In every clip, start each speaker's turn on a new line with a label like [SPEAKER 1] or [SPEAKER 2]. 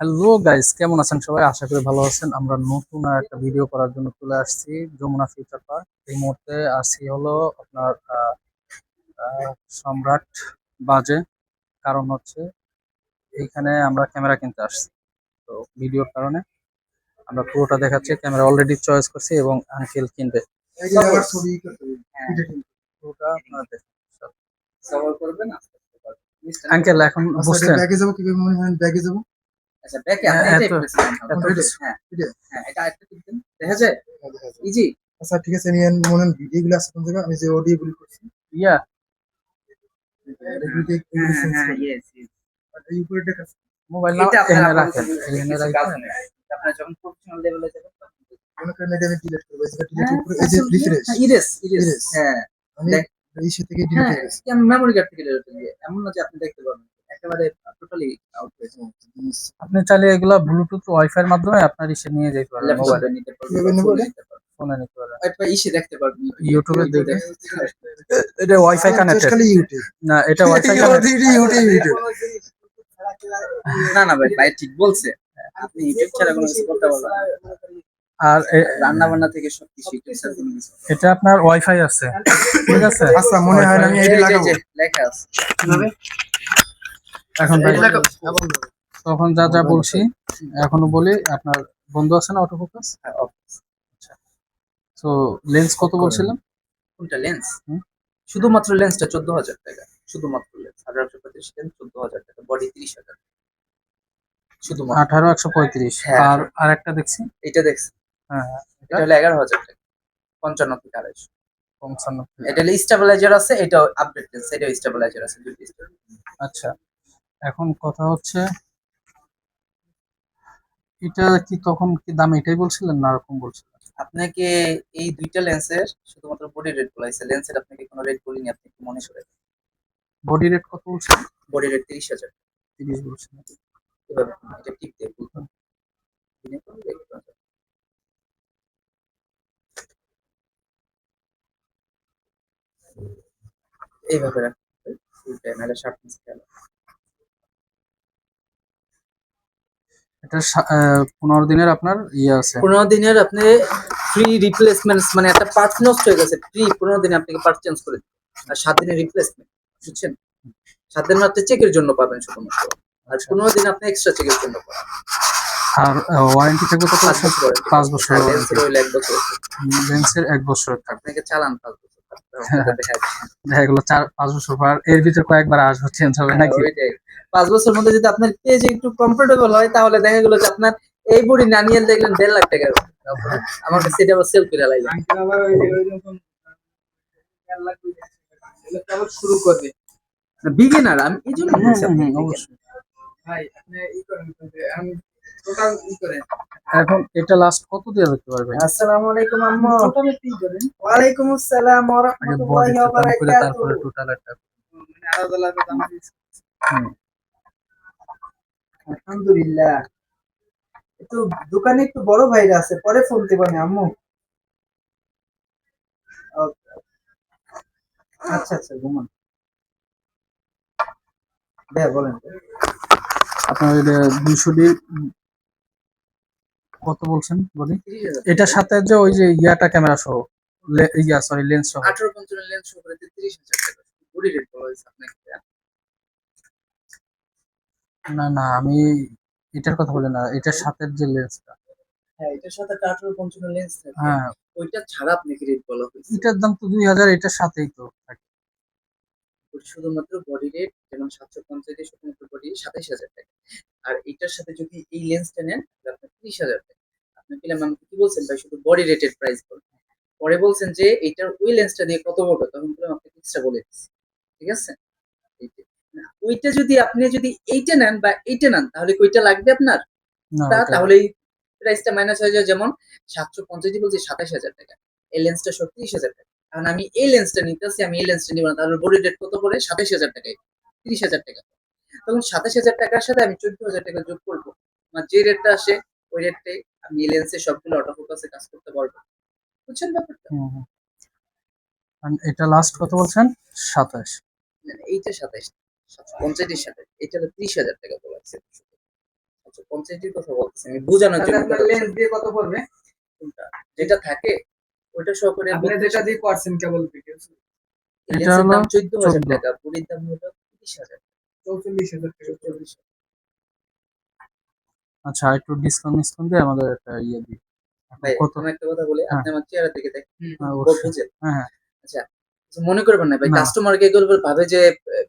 [SPEAKER 1] Hello guys কেমন আছেন সবাই? আশা করি ভালো আছেন। আমরা নতুন একটা ভিডিও করার জন্য চলে আসছি যমুনা ফিউচার পার্ক এই মুহূর্তে আসছি হলো আপনার সম্রাট বাজে। কারণ হচ্ছে এইখানে আমরা ক্যামেরা কিনতে আসছি। তো ভিডিওর কারণে আমরা পুরোটা দেখাচ্ছি। ক্যামেরা অলরেডি চয়েস করছি এবং আঙ্কেল কিনবে। পুরোটা আপনারা দেখুন? আঙ্কেল এখন বুঝছেন
[SPEAKER 2] ব্যাগে যাব কীভাবে মনে হয়? ব্যাগে যাব?
[SPEAKER 3] আচ্ছা ব্যাকে
[SPEAKER 1] হ্যাঁ,
[SPEAKER 3] আপনি। হ্যাঁ
[SPEAKER 2] এটা?
[SPEAKER 3] হ্যাঁ এটা আরেকটা টিপ দেখা যায় ইজি
[SPEAKER 2] আচ্ছা ঠিক আছে নিয়ে মনে ভিডিও গুলো আছে কোন জায়গায় আমি যে অডিও গুলো করছি।
[SPEAKER 1] ইয়া
[SPEAKER 3] হ্যাঁ হ্যাঁ ইয়েস
[SPEAKER 2] এই উপরে দেখা
[SPEAKER 1] মোবাইল
[SPEAKER 3] এটা
[SPEAKER 1] এখানে
[SPEAKER 3] আপনার
[SPEAKER 1] রাখেন এখানে
[SPEAKER 3] কিছু
[SPEAKER 1] রাখেন
[SPEAKER 3] কাজ যখন প্রফেশনাল লেভেলে যাবেন
[SPEAKER 2] মনে করেন এটা আমি ডিলিট করব এই
[SPEAKER 3] হ্যাঁ,
[SPEAKER 2] ডিলিট করে এই যে রিফ্রেশ
[SPEAKER 3] ইরেস ইরেস হ্যাঁ।
[SPEAKER 2] আমি
[SPEAKER 3] দেখ-
[SPEAKER 2] এই সে থেকে ডিলিট
[SPEAKER 3] হ্যাঁ
[SPEAKER 2] হয়ে গেছে।
[SPEAKER 3] মেমোরি কার্ড থেকে হয়ে এমন না যে আপনি দেখতে পারবেন। একেবারে টোটালি আউট হয়ে যাবে
[SPEAKER 1] আপনি চাইলে এগুলা ব্লুটুথ ওয়াইফাই এর মাধ্যমে আপনার ইসে নিয়ে যেতে পারবেন মোবাইলে
[SPEAKER 3] নিতে পারবেন ফোনে নিতে পারবেন? ইসে দেখতে পারবেন।
[SPEAKER 1] ইউটিউবে
[SPEAKER 3] ইউটিউবে
[SPEAKER 1] দেখে
[SPEAKER 3] দেখে
[SPEAKER 1] এটা ওয়াইফাই কানেক্টেড
[SPEAKER 2] খালি ইউটিউব
[SPEAKER 1] না এটা ওয়াইফাই কানেক্টেড
[SPEAKER 2] ইউটিউব ইউটিউব
[SPEAKER 3] না না ভাই ভাই ঠিক বলছে। আপনি ইউটিউব ছাড়া কোনো কিছু করতে পারবেন
[SPEAKER 1] আর
[SPEAKER 3] রান্না বান্না থেকে সবকিছু
[SPEAKER 1] এটা আপনার ওয়াইফাই আছে। ঠিক আছে?
[SPEAKER 2] আচ্ছা মনে হয় না আমি এটা লাগাবো।
[SPEAKER 3] লেখা আছে। কীভাবে
[SPEAKER 1] এখন তখন যা যা বলছি এখনও বলি আপনার বন্ধু আছে না অটো ফোকাস তো লেন্স কত বলছিলাম
[SPEAKER 3] কোনটা লেন্স। শুধুমাত্র লেন্সটা চোদ্দ হাজার টাকা। শুধুমাত্র লেন্স আঠারোশো পঁয়ত্রিশ লেন্স চোদ্দ হাজার টাকা। বডি তিরিশ হাজার। শুধুমাত্র।
[SPEAKER 1] আঠারো একশো পঁয়ত্রিশ।
[SPEAKER 3] হ্যাঁ।
[SPEAKER 1] আর আর একটা দেখছি?
[SPEAKER 3] এটা দেখছি।
[SPEAKER 1] হ্যাঁ
[SPEAKER 3] এটা? হলো এগারো হাজার টাকা। পঞ্চান্ন থেকে আড়াইশো।
[SPEAKER 1] পঞ্চান্ন
[SPEAKER 3] এটা স্টেবিলাইজার আছে এটা আপডেট লেন্স এটা স্টেবিলাইজার আছে
[SPEAKER 1] আচ্ছা। এখন কথা হচ্ছে এটা কি তখন কি দাম এটাই বলছিলেন না এরকম বলছিলেন?
[SPEAKER 3] আপনাকে এই দুইটা লেন্সের শুধুমাত্র বডি রেট বলাইছে। লেন্সের আপনাকে কোনো রেট বলিনি আপনি কি মনে করে
[SPEAKER 1] বডি রেট কত বলছেন?
[SPEAKER 3] বডি রেট তিরিশ হাজার।
[SPEAKER 1] তিরিশ বলছেন
[SPEAKER 3] এভাবে এটা টিপ দিয়ে। এইভাবে রাখতে হবে। ফুল টাইম এটা শার্পনেস খেয়াল
[SPEAKER 1] এটা পনেরো দিনের আপনার ইয়ে আছে।
[SPEAKER 3] পনেরো দিনের আপনি ফ্রি রিপ্লেসমেন্ট মানে একটা পার্ট নষ্ট হয়ে গেছে ফ্রি পনেরো দিনে আপনাকে পার্ট চেঞ্জ করে দিবে। আর সাত দিনের রিপ্লেসমেন্ট বুঝছেন? সাত দিন মাত্র চেকের জন্য পাবেন শুধুমাত্র। আর পনেরো দিন আপনি এক্সট্রা চেকের জন্য পাবেন।
[SPEAKER 1] আর ওয়ারেন্টি থাকবে কত
[SPEAKER 3] পাঁচ
[SPEAKER 1] বছর? পাঁচ বছর
[SPEAKER 3] লেন্সের এক বছর
[SPEAKER 1] লেন্সের এক বছর থাকবে।
[SPEAKER 3] চালান পাঁচ বছর। থাকতে দেখা যাচ্ছে।
[SPEAKER 1] দেখা গেলো চার পাঁচ বছর পর এর ভিতর কয়েকবার আসবে চেঞ্জ হবে নাকি
[SPEAKER 3] পাঁচ বছর মধ্যে যদি আপনার পেজে একটু কমফোর্টেবল হয় তাহলে দেখা গেলো যে আপনার এই বডি নানিয়ে দেখলেন দেড় লাখ টাকার আমার কাছে এটা আবার সেল করে লাইলেন
[SPEAKER 2] শুরু করবে
[SPEAKER 3] বিগিনার আমি এই জন্য beginner।
[SPEAKER 1] অবশ্যই।
[SPEAKER 2] ভাই আপনি ই করেন আমি টোটাল ই করেন।
[SPEAKER 1] এখন এটা লাস্ট কত দিয়ে দেখতে পারবেন
[SPEAKER 3] আসসালামু আলাইকুম আম্মু।
[SPEAKER 2] টোটাল ই করেন
[SPEAKER 3] ওয়ালাইকুম আসসালাম ওয়া রাহমাতুল্লাহি ওয়া বারাকাতুহু।
[SPEAKER 1] তারপরে টোটাল একটা।
[SPEAKER 2] মানে আলাদা আলাদা দাম
[SPEAKER 3] আলহামদুলিল্লাহ। একটু দোকানে একটু বড় ভাইরা আছে পরে ফোন দিবানি আম্মু। আচ্ছা আচ্ছা ঘুমান। ভাইয়া বলেন।
[SPEAKER 1] আপনার এটা দুইশো কত বলছেন? বলি। এটার সাথে যে ওই যে ইয়াটা ক্যামেরা সহ ইয়া সরি লেন্স সহ।
[SPEAKER 3] আঠারো পঞ্চান্ন লেন্স সহ করে তিরিশ হাজার টাকা। বডি রেট বলা হয়েছে আপনাকে
[SPEAKER 1] না না আমি এটার কথা বলি না এটার সাথে যে লেন্সটা
[SPEAKER 3] হ্যাঁ এটার সাথে একটা আঠারো পঞ্চান্ন লেন্স থাকে।
[SPEAKER 1] হ্যাঁ।
[SPEAKER 3] ওইটা ছাড়া আপনাকে রেট বলা হয়েছে।
[SPEAKER 1] এটার দাম তো দুই হাজার এটার সাথেই তো থাকে।
[SPEAKER 3] শুধুমাত্র বডি রেট যেমন সাতশো পঞ্চাশ শুধুমাত্র বডি সাতাইশ হাজার টাকা। আর এটার সাথে যদি এই লেন্সটা নেন তাহলে আপনার তিরিশ হাজার টাকা। আপনি পেলাম আমাকে কি বলছেন ভাই? শুধু বডি রেটের প্রাইস বলুন। পরে বলছেন যে এইটার ওই লেন্সটা দিয়ে কত বড় তখন পেলাম আপনাকে এক্সট্রা বলে দিচ্ছি। ঠিক আছে? ওইটা যদি আপনি যদি এইটা নেন বা এইটা নেন তাহলে কি ওইটা লাগবে আপনার?
[SPEAKER 1] না
[SPEAKER 3] তাহলে এই প্রাইসটা মাইনাস হয়ে যায় যেমন সাতশো পঞ্চাশ বলছি সাতাশ হাজার টাকা। এই লেন্সটা সত্তিরিশ হাজার টাকা। কারণ আমি এই লেন্সটা নিতেছি আমি এই লেন্সটা নিব না। তাহলে বডি রেট কত পড়ে? সাতাশ হাজার টাকায়। তিরিশ হাজার টাকা। তখন সাতাশ হাজার টাকার সাথে আমি চোদ্দ হাজার টাকা যোগ করব। আমার যে রেটটা আসে ওই রেটটাই আমি লেন্সে সবগুলো অটো ফোকাসে কাজ করতে পারব। বুঝছেন ব্যাপারটা?
[SPEAKER 1] এটা লাস্ট কত বলছেন? সাতাশ।
[SPEAKER 3] না, এইটা সাতাশ পঞ্চাশের সাথে। এটা হলো ত্রিশ হাজার টাকা বলা সাতশো পঞ্চাশটির কথা বলতেছি আমি বোঝানোর জন্য।
[SPEAKER 2] আপনার লেন্স দিয়ে কত পড়বে?
[SPEAKER 3] কোনটা? যেটা থাকে ওইটা সহ করে
[SPEAKER 2] আপনি যেটা দিয়ে করছেন কেবল ভিডিও
[SPEAKER 1] এটা হলো
[SPEAKER 3] চোদ্দ হাজার টাকা পুরীর দাম হলো তিরিশ হাজার
[SPEAKER 2] চৌচল্লিশ হাজার টাকা।
[SPEAKER 3] চল্লিশ
[SPEAKER 1] আচ্ছা একটু ডিসকাউন্ট ডিসকাউন্ট দিয়ে আমাদের একটা ইয়ে দিই। কত?
[SPEAKER 3] একটা কথা বলি আপনি আমার চেহারা দিকে দেখেন
[SPEAKER 1] হ্যাঁ,
[SPEAKER 3] বুঝেন।
[SPEAKER 1] হ্যাঁ হ্যাঁ।
[SPEAKER 3] আচ্ছা মনে করবেন না ভাই
[SPEAKER 1] না।
[SPEAKER 3] কাস্টমারকে এগুলো ভাবে যে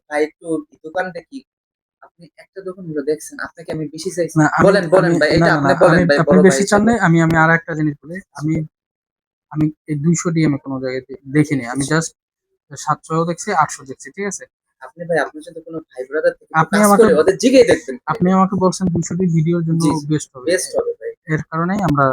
[SPEAKER 3] ভাই একটু দোকানটা কি? আপনি একটা দোকানগুলো দেখছেন আপনাকে আমি বেশি চাইছি বলেন বলেন ভাই এটা আপনি বলেন ভাই
[SPEAKER 1] আপনি বেশি চান নাই আমি আমি আর একটা জিনিস বলি আমি আমি এই দুইশো দিয়ে আমি কোনো জায়গায় দেখিনি আমি জাস্ট সাতশো দেখছি আটশো দেখছি ঠিক আছে?
[SPEAKER 3] আপনি ভাই আপনার সাথে কোনো ভাই ব্রাদার থেকে
[SPEAKER 1] আপনি আমাকে-
[SPEAKER 3] ওদের জিগেই দেখবেন।
[SPEAKER 1] আপনি আমাকে বলছেন দুইশো ডি ভিডিওর জন্য বেস্ট হবে।
[SPEAKER 3] বেস্ট হবে ভাই।
[SPEAKER 1] এর কারণেই আমরা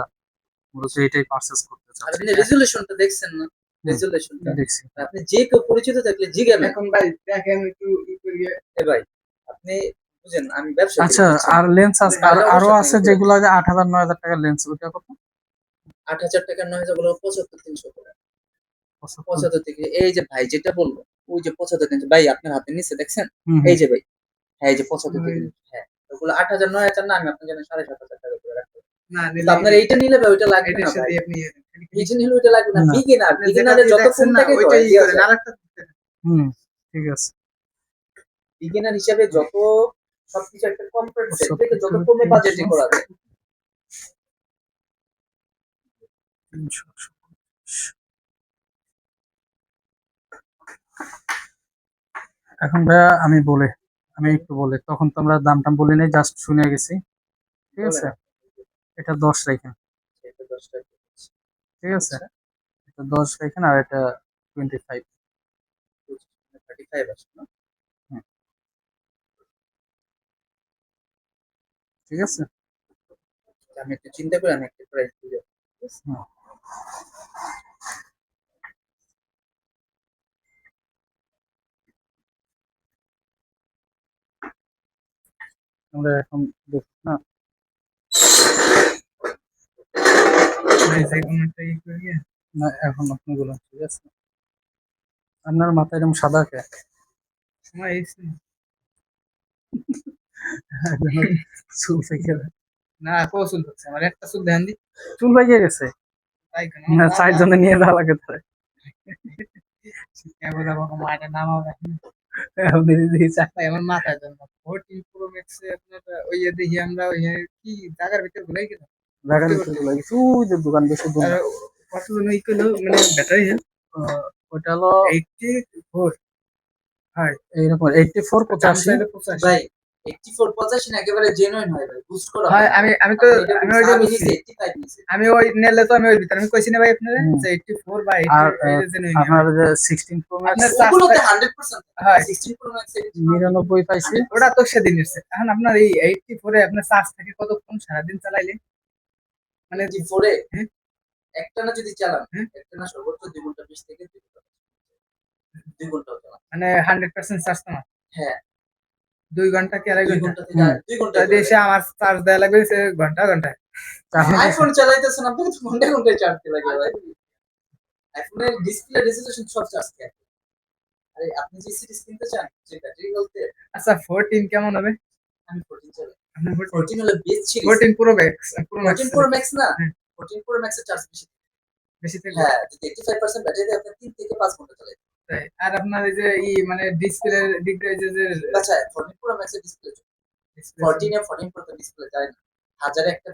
[SPEAKER 1] মূলত এটাই পারচেস করতে চাচ্ছি।
[SPEAKER 3] আপনি রেজুলেশনটা দেখছেন না? রেজুলেশনটা
[SPEAKER 1] দেখছি।
[SPEAKER 3] আপনি যে কেউ পরিচিত থাকলে জিজ্ঞাসা
[SPEAKER 2] এখন ভাই দেখেন একটু ই করিয়ে।
[SPEAKER 3] এ ভাই আপনি বুঝেন আমি ব্যবসা
[SPEAKER 1] আচ্ছা আর লেন্স আছে আর
[SPEAKER 3] আরও
[SPEAKER 1] আছে যেগুলো যে আট হাজার নয় হাজার টাকার লেন্স ওইটা কত
[SPEAKER 3] আট হাজার টাকার নয় হাজারগুলো পঁচাত্তর তিনশো করে। পঁচাত্তর থেকে এই যে ভাই যেটা বলল ওই যে পঁচাত্তর তিনশো ভাই আপনার হাতে নিচে দেখছেন। এই যে ভাই হ্যাঁ এই যে পঁচাত্তর
[SPEAKER 2] হুম।
[SPEAKER 3] হ্যাঁ ওগুলো আট হাজার নয় হাজার না আমি আপনার জন্য সাড়ে সাত হাজার টাকা করে রাখব
[SPEAKER 2] না
[SPEAKER 3] আপনার এইটা নিলে ভাই ওইটা লাগবে না
[SPEAKER 2] ইয়ে দেন।
[SPEAKER 3] এইটা নিলে ওইটা লাগবে না
[SPEAKER 1] না।
[SPEAKER 3] বিগিনার বিগিনারে যত কম থাকে
[SPEAKER 2] ওইটাই ই করেন। আরেকটা
[SPEAKER 1] হুম ঠিক আছে
[SPEAKER 3] বিগিনার হিসাবে যত সবকিছু একটা কম্পারেট থেকে যত কমে বাজেটে করা যায়
[SPEAKER 1] এখন ভাইয়া আমি বলে আমি একটু বলে তখন তো আমরা দাম টাম বলি নাই জাস্ট শুনে গেছি। ঠিক আছে? এটা দশ রাখেন
[SPEAKER 3] টাকা
[SPEAKER 1] ঠিক আছে? এটা দশ রাখেন আর এটা টোয়েন্টি ফাইভ
[SPEAKER 3] থার্টি ফাইভ আছে না?
[SPEAKER 1] ঠিক আছে?
[SPEAKER 3] আমি একটু চিন্তা করে আমি একটা প্রাইস দিয়ে
[SPEAKER 1] আমরা এখন দেখি না। না এখন আপনি বলুন ঠিক আছে? আপনার মাথায় এরকম সাদা কে?
[SPEAKER 2] না।
[SPEAKER 1] চুল
[SPEAKER 2] না হচ্ছে আমার একটা চুল দি।
[SPEAKER 1] চুল গেছে? না চারজনে নিয়ে যাওয়া লাগে
[SPEAKER 2] মায়ের নাম হবে।
[SPEAKER 1] এখন দিদি দিদি
[SPEAKER 2] আমার মাথায় জন্য ফোরটিন প্রো ম্যাক্সে আপনার ওই দেখি আমরা ওই কি জায়গার ভিতরে ভুলাই গেলাম
[SPEAKER 1] দেখার চুল লাগে ওই যে দোকান বেশি দূর
[SPEAKER 2] কত জন ওই করল মানে ব্যাটারি
[SPEAKER 1] আহ, ওটা হলো
[SPEAKER 2] এইটটি ফোর
[SPEAKER 1] এইরকম এইটটি ফোর পঁচাশি।
[SPEAKER 3] ভাই একেবারে জেনুইন হয় ভাই বুস্ট করা
[SPEAKER 2] হয় আমি আমি তো ওই নেলে তো আমি ওই ভিতরে আমি কইছি না ভাই আপনারা যে এইটটি ফোর বা
[SPEAKER 1] আর,
[SPEAKER 2] এইটটি জেনুইন
[SPEAKER 1] আপনার যে সিক্সটিন প্রো ম্যাক্স
[SPEAKER 3] ওগুলোতে হান্ড্রেড পার্সেন্ট
[SPEAKER 2] হয়।
[SPEAKER 3] সিক্সটিন প্রো ম্যাক্স
[SPEAKER 1] নিরানব্বই পাইছি।
[SPEAKER 2] ওটা তো সেদিন এসছে। এখন আপনার এই এইটটি ফোরে আপনার চার্জ থাকে কতক্ষণ সারাদিন চালাইলে? মানে
[SPEAKER 3] জি ফোরে
[SPEAKER 2] হ্যাঁ।
[SPEAKER 3] একটা না যদি চালান
[SPEAKER 2] হ্যাঁ।
[SPEAKER 3] একটা না সর্বোচ্চ দুই ঘণ্টা বিশ থেকে দুই ঘণ্টা। দুই ঘণ্টা
[SPEAKER 2] মানে হান্ড্রেড পার্সেন্ট চার্জ তো না?
[SPEAKER 3] হ্যাঁ।
[SPEAKER 2] দুই ঘণ্টা কি আড়াই
[SPEAKER 3] দুই
[SPEAKER 2] ঘণ্টা?
[SPEAKER 3] ঘণ্টা থেকে
[SPEAKER 1] হুম।
[SPEAKER 3] আর- দুই ঘণ্টা।
[SPEAKER 2] যদি এসে আমার চার্জ দেওয়া লাগবে সে ঘণ্টা ঘণ্টা।
[SPEAKER 1] চার-
[SPEAKER 3] আইফোন চালাইতেছেন আপনি তো ঘণ্টা ঘন্টায় চার্জ দিয়ে লাগে ভাই। আইফোনের ডিসপ্লে রেজোলিউশন সব চার্জ দেয় আরে আপনি যে সিরিজ কিনতে চান যে ব্যাটারি বলতে
[SPEAKER 2] আচ্ছা ফোরটিন কেমন হবে?
[SPEAKER 3] আমি 14 চালাই 14 হলো best series
[SPEAKER 2] fourteen pro max pro max
[SPEAKER 3] 14 pro max না?
[SPEAKER 2] হুম।
[SPEAKER 3] 14 প্রো ম্যাক্স এর চার্জ বেশি।
[SPEAKER 2] বেশি থেকে
[SPEAKER 3] হ্যাঁ যদি 85% ব্যাটারি আপনি 3 থেকে 5 ঘণ্টা চালাতে
[SPEAKER 2] যায়। আর আপনার এই যে ই মানে ডিসপ্লে যে
[SPEAKER 3] আচ্ছা 14 প্রো ম্যাক্স ডিসপ্লে 14 এ 14 প্রো ডিসপ্লে যায় না? হাজারে একটা।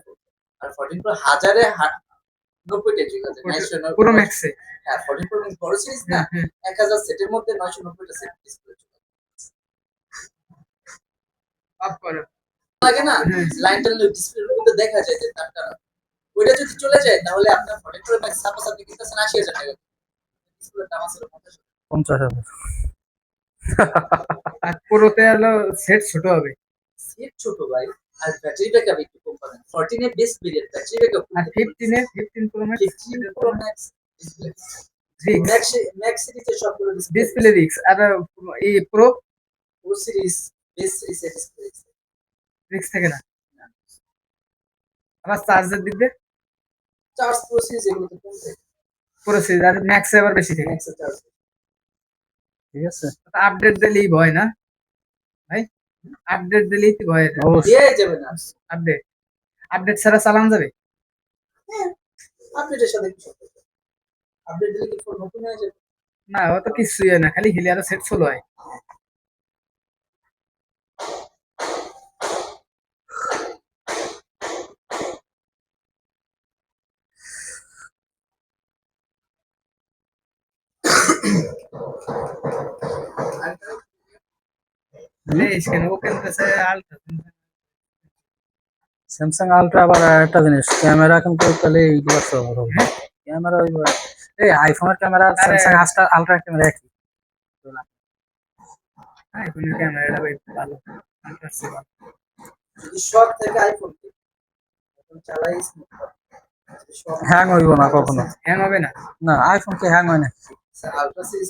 [SPEAKER 3] আর 14 প্রো হাজারে হা- 90 টা ঠিক আছে 990
[SPEAKER 2] প্রো ম্যাক্সে
[SPEAKER 3] হ্যাঁ 14 প্রো ম্যাক্স বড় সিরিজ না 1000 সেটের মধ্যে 990 টা সেট ডিসপ্লে
[SPEAKER 2] করো
[SPEAKER 3] লাগে না। লাইনটা ডিসপ্লের মধ্যে দেখা যায় যে তারটা ওইটা যদি চলে যায় তাহলে আপনার 14 প্রো ম্যাক্স সাপোজ আপনি কিনতেছেন 80000 টাকা। ডিসপ্লের দাম আছে 50
[SPEAKER 1] পঞ্চাশ হাজার।
[SPEAKER 2] আর প্রোতে হলো সেট ছোট হবে।
[SPEAKER 3] সেট ছোট ভাই। আর ব্যাটারি ব্যাকআপ একটু কম পাবেন। 14 এর বেস্ট ভেরিয়েন্ট ব্যাটারি ব্যাকআপ
[SPEAKER 2] আর ফিফটিনে fifteen pro max
[SPEAKER 3] 15 pro max max max সিরিজের সবগুলো ডিসপ্লে
[SPEAKER 2] ডিসপ্লে রিক্স আর এই pro
[SPEAKER 3] pro series best series এর ডিসপ্লে
[SPEAKER 2] রিক্স থাকে না? আবার চার্জের দিক দিয়ে
[SPEAKER 3] চার্জ প্রো সিরিজ এগুলো তো কম থাকে
[SPEAKER 2] পুরো সিরিজ আর ম্যাক্সে আবার বেশি থাকে
[SPEAKER 3] ম্যাক্স চার্জ
[SPEAKER 1] ঠিক আছে?
[SPEAKER 2] আপডেট দিলেই ভয় না? আপডেট দিলেই তো ভয়
[SPEAKER 3] দিয়ে যাবে না।
[SPEAKER 2] আপডেট আপডেট ছাড়া চালান যাবে?
[SPEAKER 3] আপডেটের সাথে আপডেট দিলে কি ফোন নতুন হয়ে যাবে?
[SPEAKER 2] না ও তো কিছুই হয় না খালি হিলি আরও সেট চলো হয়। লেস কেন
[SPEAKER 1] স্যামসাং আলট্রা আবার একটা জিনিস ক্যামেরা কিন্তু তাহলে এইগুলো সব ক্যামেরা ওই এই আইফোনের camera Samsung ultra ultra camera একই।
[SPEAKER 2] আইফোনের ক্যামেরাটা ভাই ভালো।
[SPEAKER 3] সব থেকে আইফোন চালাই
[SPEAKER 1] হ্যাং হইব না কখনো।
[SPEAKER 2] হ্যাং হবে না।
[SPEAKER 1] না আইফোন কি হ্যাং হয় না।
[SPEAKER 3] আলট্রা আলট্রা সিরিজ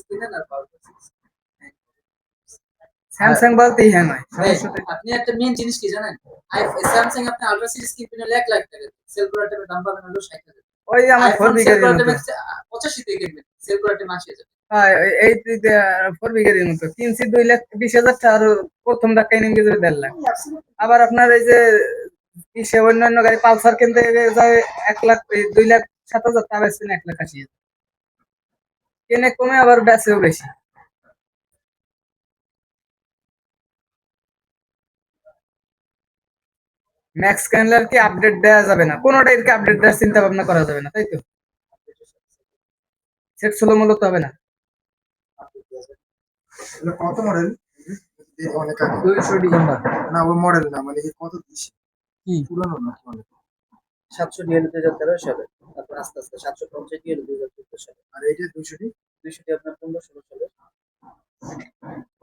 [SPEAKER 2] স্যামসাং বলতেই হ্যাঁ হয় সমস্যা তো-
[SPEAKER 3] আপনি একটা মেন জিনিস কি জানেন? স্যামসাং আপনি আলট্রা সিরিজ কিনবেন এক লাখ টাকা সেল করার টাইমে দাম পাবেন হলো ষাট হাজার
[SPEAKER 2] ওই আমার ফোর বিঘা
[SPEAKER 3] পঁচাশি থেকে কিনবেন। সেল করার হাজার
[SPEAKER 2] এই ফোর বিঘা দিন মতো। কিনছি দুই লাখ বিশ হাজার আর প্রথম ধাক্কায় নেমে গেছে দেড় লাখ। আবার আপনার এই যে অন্যান্য গাড়ি পালসার কিনতে যায় এক লাখ দুই লাখ সাত হাজার টাকা বেচছেন এক লাখ আশি হাজার। কিনে কমে আবার বেচেও বেশি। ম্যাক্স ক্যানলার কি আপডেট দেওয়া যাবে না। কোনোটাই কি আপডেট দেওয়ার চিন্তা ভাবনা করা যাবে না তাই তো? সেট ষোলো মূলত হবে না।
[SPEAKER 4] কত মডেল
[SPEAKER 1] দুইশো ডিসেম্বর।
[SPEAKER 4] না ওই মডেল না মানে কত
[SPEAKER 1] কি?
[SPEAKER 4] পুরানো না অনেক
[SPEAKER 3] সাতশো ডিএল দুই হাজার তেরো সালে তারপর আস্তে আস্তে সাতশো পঞ্চাশ ডিএল দুই হাজার চোদ্দ সালে।
[SPEAKER 4] আর এইটা দুইশো
[SPEAKER 3] আপনার পনেরো ষোলো সালে।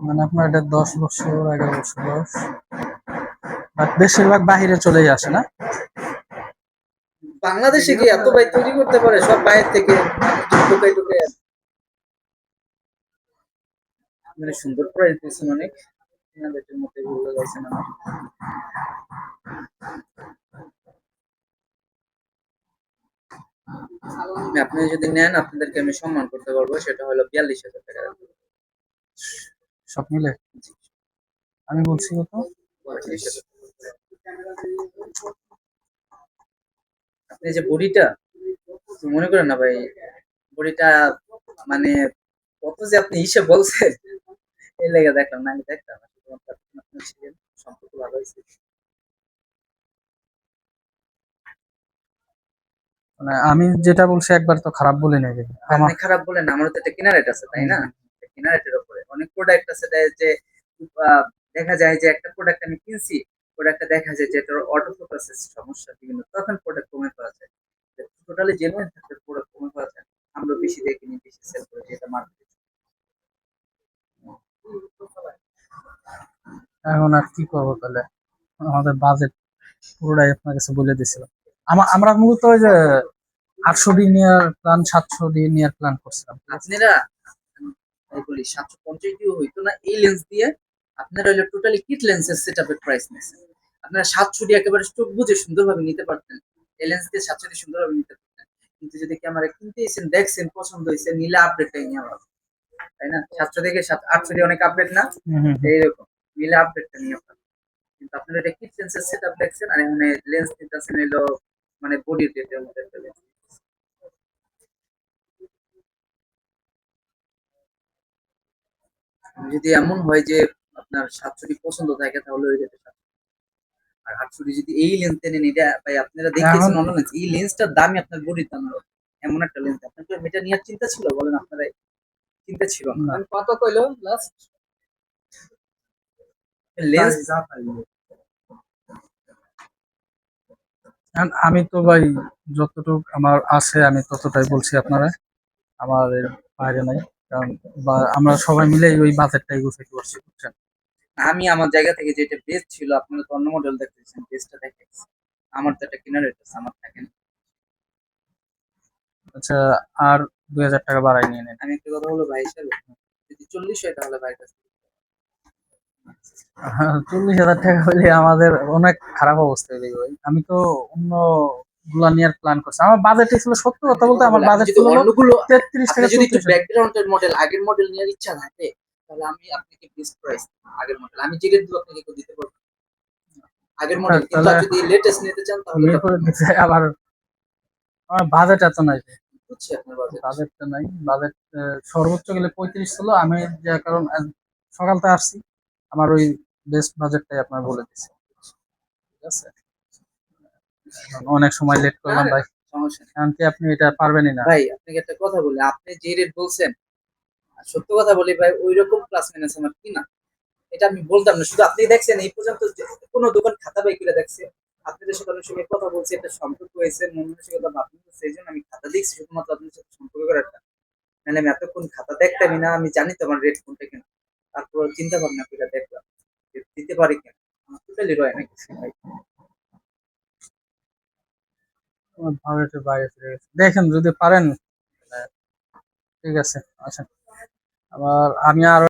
[SPEAKER 1] মানে আপনার এটা দশ বছর এগারো বছর বয়স। বাট বেশিরভাগ বাহিরে চলেই আসে না।
[SPEAKER 3] বাংলাদেশে কি এত ভাই তৈরি করতে পারে? সব বাইরে থেকে মানে সুন্দর প্রাইস দিয়েছেন অনেক। মধ্যে ঘুরে আমার আপনি যদি নেন আপনাদেরকে আমি সম্মান করতে পারব। সেটা হলো বিয়াল্লিশ হাজার টাকা।
[SPEAKER 1] সব মিলে? আমি বলছি কত?
[SPEAKER 3] পঁয়ত্রিশ হাজার। আপনি যে বড়িটা মনে করেন না ভাই বড়িটা মানে কত যে আপনি হিসেব বলছেন এই লেগে দেখলাম না আমি দেখলাম সম্পর্ক ভালো হয়েছে।
[SPEAKER 1] মানে আমি যেটা বলছি একবার তো খারাপ বলে নেবে আমার
[SPEAKER 3] খারাপ বলেন না, আমারও তো একটা কিনার রেট আছে তাই না? কিনার রেটের উপরে। অনেক প্রোডাক্ট আছে যে দেখা যায় যে একটা প্রোডাক্ট আমি কিনছি প্রোডাক্টটা দেখা যায় যে এটার অটো ফোকাসের সমস্যা বিভিন্ন তখন প্রোডাক্ট কমে পাওয়া যায়। টোটালি জেনুইন থাকলে প্রোডাক্ট কমে পাওয়া যায় আমরা বেশি দিয়ে কিনি বেশি সেল করে যেটা মার্কেটে
[SPEAKER 1] এখন আর কি করব তাহলে? আমাদের বাজেট পুরোটাই আপনার কাছে বলে দিছিলাম আমার আমরা মূলত ওই যে আটশো ডি নেওয়ার প্ল্যান সাতশো ডি নেওয়ার প্ল্যান করছিলাম।
[SPEAKER 3] আপনারা বলি সাতশো পঞ্চাশ দিয়ে হইতো না এই লেন্স দিয়ে আপনারা হলো টোটালি কিট লেন্সের সেট আপের প্রাইস নিয়েছেন। আপনারা সাতশো দিয়ে একেবারে চোখ বুঝে সুন্দরভাবে নিতে পারতেন। এই লেন্স দিয়ে সাতশো দিয়ে সুন্দরভাবে নিতে পারতেন। কিন্তু যদি ক্যামেরা কিনতে এসেছেন দেখছেন পছন্দ হয়েছে নিলে আপডেটটাই নিয়ে আবার। তাই না? সাতশো থেকে সাত আটশো দিয়ে অনেক আপডেট না। এইরকম। নিলে আপডেটটা নিয়ে আপনার কিন্তু আপনারা এটা কিট লেন্সের সেট আপ দেখছেন আর এখানে লেন্স নিতেছেন এলো মানে বডি রেটের মধ্যে একটা lens। যদি এমন হয় যে আপনার সাতশোটি পছন্দ থাকে তাহলে ওই রেটে আর আটশোটি যদি এই লেন্স নেন এটা ভাই আপনারা দেখতেছেন অন্য লেন্স এই লেন্সটার দামই আপনার বডির দাম এমন একটা লেন্স আপনার এটা নেওয়ার চিন্তা ছিল? বলেন আপনারা চিন্তা ছিল না। কত কইলো লাস্ট লেন্স
[SPEAKER 1] আমি তো ভাই যতটুকু আমার আছে আমি ততটাই বলছি আপনারা। আমার বাইরে নাই। কারণ বা- আমরা সবাই মিলে ওই বাজেটটাই গুছাইতে পারছি বুঝছেন?
[SPEAKER 3] আমি আমার জায়গা থেকে যেটা বেস্ট ছিল আপনারা তো অন্য মডেল দেখতেছেন বেস্টটা দেখেছি আমার তো একটা কিনার আছে আমার থাকে না।
[SPEAKER 1] আচ্ছা আর দুই হাজার টাকা বাড়াই নিয়ে নেন।
[SPEAKER 3] আমি একটা কথা বলব ভাই হিসাবে যদি চল্লিশ হয় তাহলে ভাইয়ের কাছে
[SPEAKER 1] চল্লিশ হাজার টাকা হলে আমাদের অনেক খারাপ অবস্থা হয়ে যাবে ভাই। আমি তো অন্যগুলা নেওয়ার প্ল্যান করছি। আমার বাজেট ছিল সত্য কথা বলতে আমার বাজেট ছিল তেত্রিশ টাকা
[SPEAKER 3] যদি একটু ব্যাকগ্রাউন্ডের মডেল আগের মডেল নেওয়ার ইচ্ছা থাকে তাহলে আমি আপনাকে বেস্ট প্রাইস আগের মডেল আমি যে রেট আপনাকে কেউ দিতে পারব আগের মডেল কিন্তু
[SPEAKER 1] তাহলে-
[SPEAKER 3] আর যদি লেটেস্ট নিতে চান তাহলে
[SPEAKER 1] আবার আমার বাজেট এত নাই
[SPEAKER 3] বুঝছি আপনার বাজেট
[SPEAKER 1] বাজেটটা নাই বাজেট সর্বোচ্চ গেলে পঁয়ত্রিশ ছিল আমি যে কারণ আহ, সকালতে আসছি আমার ওই বেস্ট বাজেটটাই আপনার বলে দিচ্ছি ঠিক আছে? অনেক সময় লেট করলাম ভাই।
[SPEAKER 3] সমস্যা
[SPEAKER 1] আপনি এটা পারবেনই না।
[SPEAKER 3] ভাই আপনাকে একটা কথা বলি আপনি যে রেট বলছেন আর সত্য কথা বলি ভাই ওই রকম প্লাস মাইনাস আমার কিনা এটা আমি বলতাম না, শুধু আপনি দেখছেন, এই পর্যন্ত কোনো দোকান খাতা বাই করে দেখছে, আপনাদের সাথে অনেক সময় কথা বলছি, একটা সম্পর্ক হয়েছে, মন মানসিকতা ভাবনি সেই জন্য আমি খাতা দেখছি শুধুমাত্র আপনার সাথে সম্পর্ক একটা নাহলে আমি এতক্ষণ খাতা দেখতামই না, আমি জানি তো আমার রেট কোনটা কিনা। তারপর চিন্তা ভাবনা করে দেখলাম দিতে পারি কিনা। আমার টোটালি রয় না কিছু, ভাই।
[SPEAKER 1] দেখেন, যদি পারেন, ঠিক আছে আচ্ছা আবার আমি আর